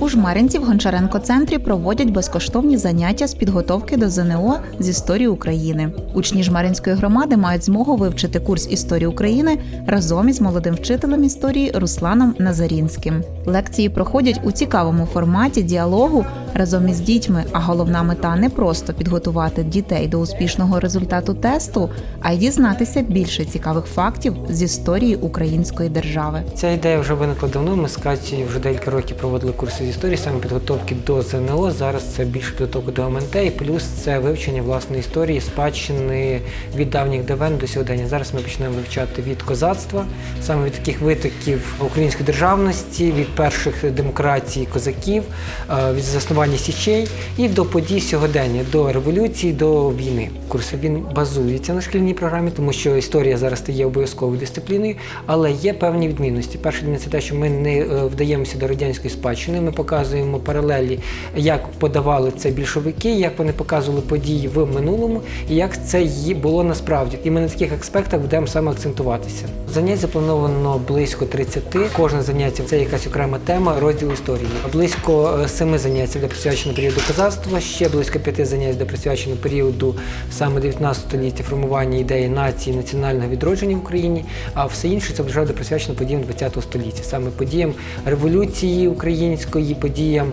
У Жмеринці в Гончаренко центрі проводять безкоштовні заняття з підготовки до ЗНО з історії України. Учні Жмеринської громади мають змогу вивчити курс історії України разом із молодим вчителем історії Русланом Назарінським. Лекції проходять у цікавому форматі діалогу разом із дітьми. А головна мета не просто підготувати дітей до успішного результату тесту, а й дізнатися більше цікавих фактів з історії української держави. Ця ідея вже виникла давно. Ми з Катєю вже декілька років проводили курси з історії, саме підготовки до ЗНО. Зараз це більше підготовка до МНТ, і плюс це вивчення власної історії, спадщини від давніх давен до сьогодення. Зараз ми почнемо вивчати від козацтва, саме від таких витоків української державності, від перших демократій козаків, е, від заснування січей і до подій сьогодення, до революції, до війни. Курс він базується на шкільній програмі, тому що історія зараз стає обов'язковою дисципліною, але є певні відмінності. Перша відмінність це те, що ми не е, вдаємося до радянської спадщини. Ми показуємо паралелі, як подавали це більшовики, як вони показували події в минулому і як це її було насправді. І ми на таких аспектах будемо саме акцентуватися. Занять заплановано близько 30. Кожне заняття це якась окрема тема, розділ історії. Близько е, семи занять буде присвячено періоду козацтва, ще близько п'яти занять буде присвячено періоду саме 19 століття формування ідеї нації, національного відродження в Україні. А все інше це вже буде присвячено подіям 20 століття, саме подіям революції української, подіям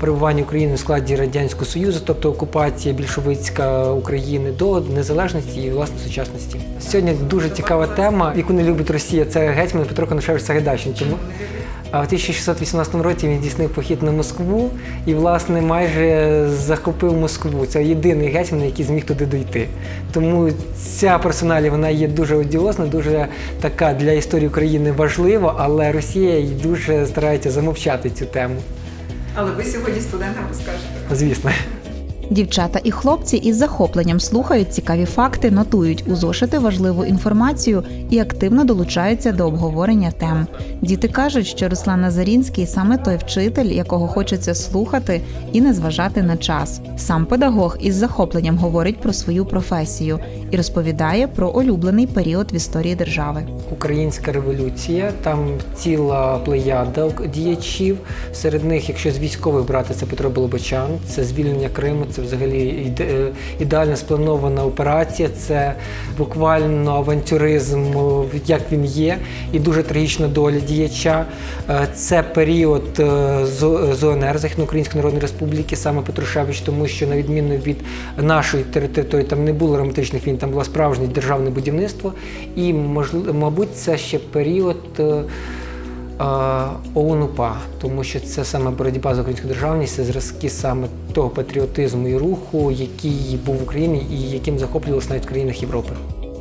перебування України в складі радянського союзу, тобто окупація більшовицька України до незалежності і власне сучасності. Сьогодні дуже цікава тема, яку не любить Росія. Це гетьман Петро Коношевич Сагайдачний. Тому а в 1618 році він здійснив похід на Москву і, власне, майже захопив Москву. Це єдиний гетьман, який зміг туди дойти. Тому ця персоналі вона є дуже одіозна, дуже така для історії України важлива, але Росія й дуже старається замовчати цю тему. Але ви сьогодні студентам розкажете. Звісно. Дівчата і хлопці із захопленням слухають цікаві факти, нотують у зошити важливу інформацію і активно долучаються до обговорення тем. Діти кажуть, що Руслан Назарінський саме той вчитель, якого хочеться слухати і не зважати на час. Сам педагог із захопленням говорить про свою професію і розповідає про улюблений період в історії держави. Українська революція, там ціла плеяда діячів. Серед них, якщо з військових брати, це Петро Болобочан, це звільнення Криму, це взагалі е, ідеально спланована операція, це буквально авантюризм, як він є, і дуже трагічна доля діяча. Е, Це період е, З- ЗОНР, Західноукраїнської Народної Республіки, саме Петрушевич, тому що на відміну від нашої території, там не було романтичних війн, там було справжнє державне будівництво. І можливо, мабуть, це ще період. ОУН-УПА, тому що це саме боротьба за українську державність, це зразки саме того патріотизму і руху, який був в Україні і яким захоплювалися навіть в країнах Європи.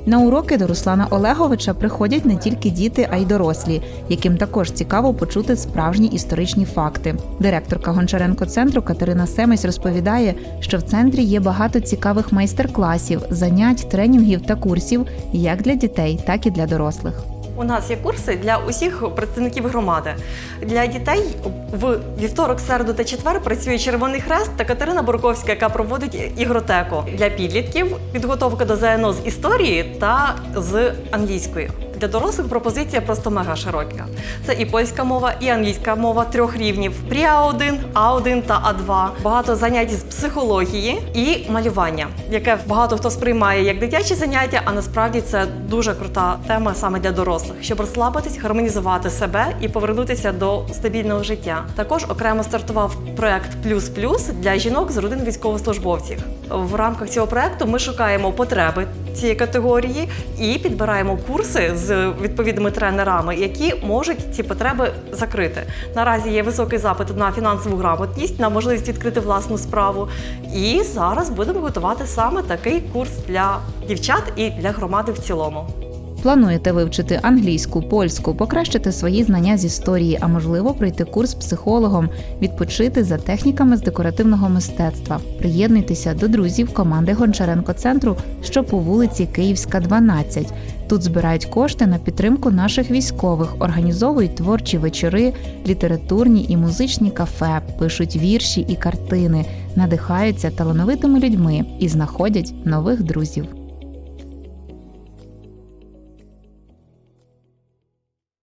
На уроки до Руслана Олеговича приходять не тільки діти, а й дорослі, яким також цікаво почути справжні історичні факти. Директорка Гончаренко центру Катерина Семесь розповідає, що в центрі є багато цікавих майстер-класів, занять, тренінгів та курсів як для дітей, так і для дорослих. У нас є курси для усіх представників громади. Для дітей в вівторок, середу та четвер працює Червоний Хрест та Катерина Бурковська, яка проводить ігротеку для підлітків, підготовка до ЗНО з історії та з англійської. Для дорослих пропозиція просто мега широка. Це і польська мова, і англійська мова трьох рівнів: Пріа 1 А1 та А2. Багато занять з психології і малювання, яке багато хто сприймає як дитячі заняття, а насправді це дуже крута тема саме для дорослих, щоб розслабитись, гармонізувати себе і повернутися до стабільного життя. Також окремо стартував проект Плюс Плюс для жінок з родин військовослужбовців. В рамках цього проекту ми шукаємо потреби цієї категорії і підбираємо курси з відповідними тренерами, які можуть ці потреби закрити. Наразі є високий запит на фінансову грамотність, на можливість відкрити власну справу. І зараз будемо готувати саме такий курс для дівчат і для громади в цілому. Плануєте вивчити англійську, польську, покращити свої знання з історії, а можливо пройти курс психологом, відпочити за техніками з декоративного мистецтва. Приєднуйтеся до друзів команди Гончаренко центру, що по вулиці Київська, 12. Тут збирають кошти на підтримку наших військових, організовують творчі вечори, літературні і музичні кафе, пишуть вірші і картини, надихаються талановитими людьми і знаходять нових друзів.